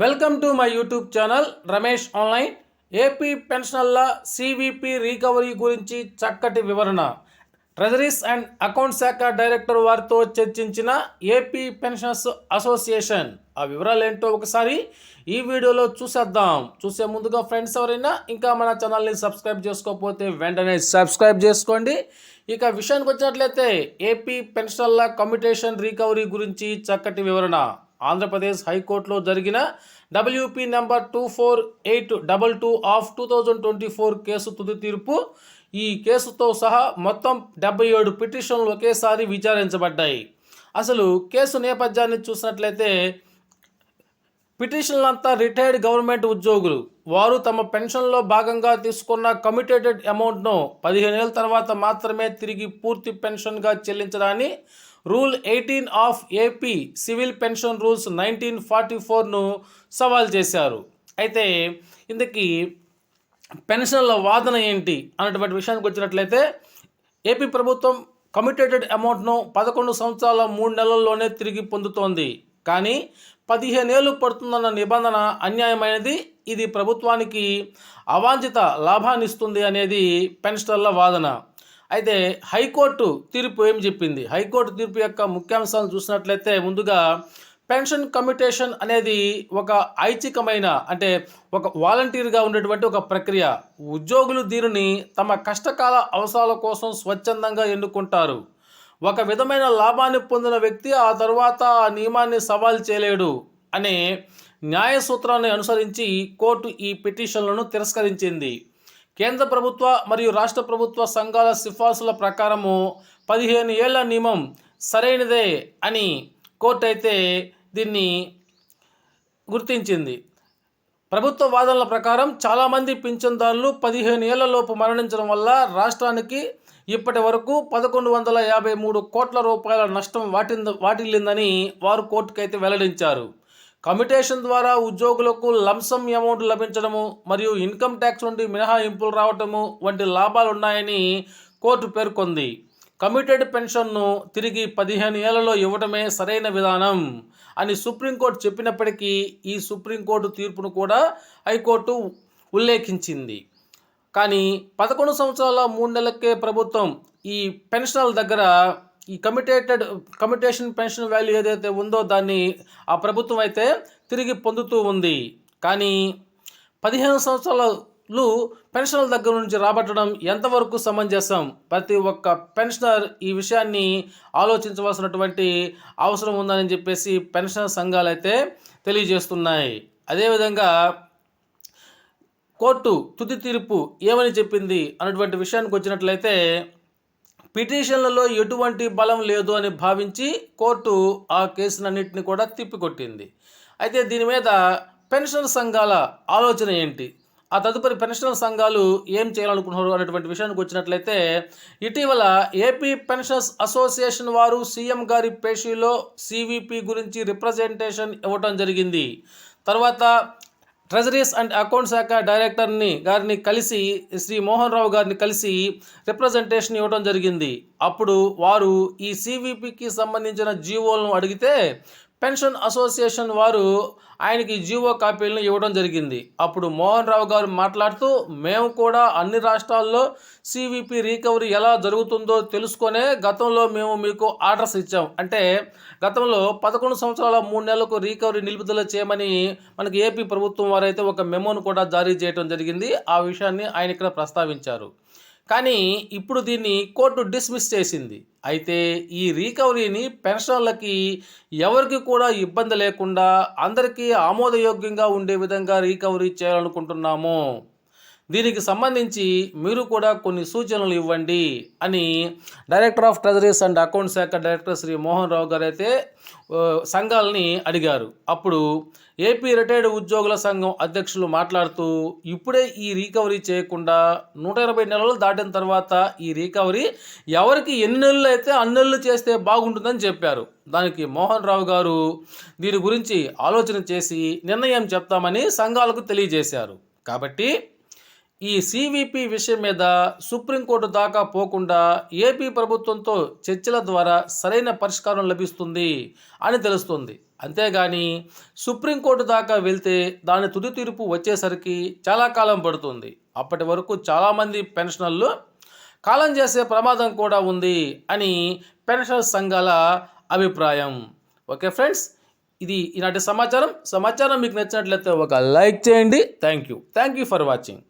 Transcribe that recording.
Welcome to my YouTube channel Ramesh online AP పెన్షనర్ల CVP recovery గురించి చక్కటి వివరణ. Treasuries and account శాఖ director వారితో చర్చించిన ఏపీ పెన్షనర్స్ అసోసియేషన్ ఆ వివరాలు ఏంటో ఒకసారి ఈ వీడియోలో చూసేద్దాం. చూసే ముందుగా ఫ్రెండ్స్ ఎవరైనా ఇంకా మన ఛానల్ని సబ్స్క్రైబ్ చేసుకోకపోతే వెంటనే సబ్స్క్రైబ్ చేసుకోండి. ఇక విషయానికి వచ్చినట్లయితే ఏపీ పెన్షనర్ల కమ్యూటేషన్ రికవరీ గురించి చక్కటి వివరణ. ఆంధ్రప్రదేశ్ హైకోర్టులో జరిగిన WP number two four eight double two of two thousand twenty four case తుది తీర్పు. ఈ కేసుతో సహా మొత్తం డెబ్బై ఏడు పిటిషన్లు ఒకేసారి విచారించబడ్డాయి. అసలు కేసు నేపథ్యాన్ని చూసినట్లయితే పిటిషన్లంతా రిటైర్డ్ గవర్నమెంట్ ఉద్యోగులు. వారు తమ పెన్షన్లో భాగంగా తీసుకున్న కమిటెడ్ అమౌంట్ను పదిహేను ఏళ్ళ తర్వాత మాత్రమే తిరిగి పూర్తి పెన్షన్గా చెల్లించడాన్ని rule eighteen of AP civil pension rules nineteen forty ఫోర్ను సవాల్ చేశారు. అయితే ఇందుకీ పెన్షన్ల వాదన ఏంటి అన్నటువంటి విషయానికి వచ్చినట్లయితే ఏపీ ప్రభుత్వం కమిటెడ్ అమౌంట్ను పదకొండు సంవత్సరాల మూడు నెలల్లోనే తిరిగి పొందుతోంది. కానీ పదిహేను ఏళ్ళు పడుతుందన్న నిబంధన అన్యాయమైనది. ఇది ప్రభుత్వానికి అవాంఛిత లాభాన్నిస్తుంది అనేది పెన్షనర్ల వాదన. అయితే హైకోర్టు తీర్పు ఏం చెప్పింది? హైకోర్టు తీర్పు యొక్క ముఖ్యాంశాలను చూసినట్లయితే ముందుగా పెన్షన్ కమ్యూటేషన్ అనేది ఒక ఐచ్ఛికమైన అంటే ఒక వాలంటీర్గా ఉండేటువంటి ఒక ప్రక్రియ. ఉద్యోగులు దీనిని తమ కష్టకాల అవసరాల కోసం స్వచ్ఛందంగా ఎన్నుకుంటారు. ఒక విధమైన లాభాన్ని పొందిన వ్యక్తి ఆ తర్వాత ఆ నియమాన్ని సవాల్ చేయలేడు అనే న్యాయ సూత్రాన్ని అనుసరించి కోర్టు ఈ పిటిషన్లను తిరస్కరించింది. కేంద్ర ప్రభుత్వ మరియు రాష్ట్ర ప్రభుత్వ సంఘాల సిఫార్సుల ప్రకారము పదిహేను ఏళ్ళ నియమం సరైనదే అని కోర్టు అయితే దీన్ని గుర్తించింది. ప్రభుత్వ వాదనల ప్రకారం చాలామంది పింఛన్దారులు పదిహేను ఏళ్ళలోపు మరణించడం వల్ల రాష్ట్రానికి ఇప్పటి వరకు పదకొండు వందల యాభై మూడు కోట్ల రూపాయల నష్టం వాటింద వాటిల్లిందని వారు కోర్టుకైతే వెల్లడించారు. కమిటేషన్ ద్వారా ఉద్యోగులకు లంసం అమౌంట్ లభించడము మరియు ఇన్కమ్ ట్యాక్స్ నుండి మినహాయింపులు రావటము వంటి లాభాలు ఉన్నాయని కోర్టు పేర్కొంది. కమిటెడ్ పెన్షన్ను తిరిగి పదిహేను ఏళ్ళలో ఇవ్వటమే సరైన విధానం అని సుప్రీంకోర్టు చెప్పినప్పటికీ ఈ సుప్రీంకోర్టు తీర్పును కూడా హైకోర్టు ఉల్లేఖించింది. కానీ పదకొండు సంవత్సరాల మూడు నెలలకే ప్రభుత్వం ఈ పెన్షనర్ల దగ్గర ఈ కమిటేటెడ్ కమిటేషన్ పెన్షన్ వాల్యూ ఏదైతే ఉందో దాన్ని ఆ ప్రభుత్వం అయితే తిరిగి పొందుతూ ఉంది. కానీ పదిహేను సంవత్సరాలు పెన్షన్ల దగ్గర నుంచి రాబట్టడం ఎంతవరకు సమంజసం? ప్రతి ఒక్క పెన్షనర్ ఈ విషయాన్ని ఆలోచించవలసినటువంటి అవసరం ఉందని చెప్పేసి పెన్షన్ సంఘాలు అయితే తెలియజేస్తున్నాయి. అదేవిధంగా కోర్టు తుది తీర్పు ఏమని చెప్పింది? అన్నటువంటి విషయానికి వచ్చినట్లయితే పిటిషన్లలో ఎటువంటి బలం లేదు అని భావించి కోర్టు ఆ కేసులన్నింటిని కూడా తిప్పికొట్టింది. అయితే దీని మీద పెన్షన్ సంఘాల ఆలోచన ఏంటి? ఆ తదుపరి పెన్షన్ సంఘాలు ఏం చేయాలనుకుంటున్నారు అనేటువంటి విషయానికి వచ్చినట్లయితే ఇటీవల ఏపీ పెన్షన్స్ అసోసియేషన్ వారు సీఎం గారి పేషీలో సివిపి గురించి రిప్రజెంటేషన్ ఇవ్వటం జరిగింది. తర్వాత ట్రెజరీస్ అండ్ అకౌంట్ శాఖ డైరెక్టర్ని గారిని కలిసి శ్రీ మోహన్ రావు గారిని కలిసి రిప్రజెంటేషన్ ఇవ్వడం జరిగింది. అప్పుడు వారు ఈ సివిపికి సంబంధించిన జీవోలను అడిగితే పెన్షన్ అసోసియేషన్ వారు ఆయనకి జీవో కాపీలను ఇవ్వడం జరిగింది. అప్పుడు మోహన్ రావు గారు మాట్లాడుతూ మేము కూడా అన్ని రాష్ట్రాల్లో సివిపి రికవరీ ఎలా జరుగుతుందో తెలుసుకొనే గతంలో మేము మీకు ఆర్డర్స్ ఇచ్చాం. అంటే గతంలో పదకొండు సంవత్సరాల మూడు నెలలకు రికవరీ నిలుపుదల చేయమని మనకి ఏపీ ప్రభుత్వం వారైతే ఒక మెమోను కూడా జారీ చేయడం జరిగింది. ఆ విషయాన్ని ఆయన ఇక్కడ ప్రస్తావించారు. కానీ ఇప్పుడు దీన్ని కోర్టు డిస్మిస్ చేసింది. అయితే ఈ రీకవరీని పెన్షనర్లకి ఎవరికి కూడా ఇబ్బంది లేకుండా అందరికీ ఆమోదయోగ్యంగా ఉండే విధంగా రీకవరీ చేయాలనుకుంటున్నాము. దీనికి సంబంధించి మీరు కూడా కొన్ని సూచనలు ఇవ్వండి అని director of treasuries and account శాఖ డైరెక్టర్ శ్రీ మోహన్ రావు గారు అయితే సంఘాలని అడిగారు. అప్పుడు ఏపీ రిటైర్డ్ ఉద్యోగుల సంఘం అధ్యక్షులు మాట్లాడుతూ ఇప్పుడే ఈ రీకవరీ చేయకుండా నూట ఇరవై నెలలు దాటిన తర్వాత ఈ రీకవరీ ఎవరికి ఎన్ని నెలలు అయితే అన్ని నెలలు చేస్తే బాగుంటుందని చెప్పారు. దానికి మోహన్ రావు గారు దీని గురించి ఆలోచన చేసి నిర్ణయం చెప్తామని సంఘాలకు తెలియజేశారు. కాబట్టి ఈ సివిపి విషయం మీద సుప్రీంకోర్టు దాకా పోకుండా ఏపీ ప్రభుత్వంతో చర్చల ద్వారా సరైన పరిష్కారం లభిస్తుంది అని తెలుస్తుంది. అంతేగాని సుప్రీంకోర్టు దాకా వెళ్తే దాని తుది తీర్పు వచ్చేసరికి చాలా కాలం పడుతుంది. అప్పటి వరకు చాలామంది పెన్షనర్లు కాలం చేసే ప్రమాదం కూడా ఉంది అని పెన్షనర్ సంఘాల అభిప్రాయం. ఓకే ఫ్రెండ్స్ ఇది ఈనాటి సమాచారం. సమాచారం మీకు నచ్చినట్లయితే ఒక లైక్ చేయండి. Thank you. Thank you for watching.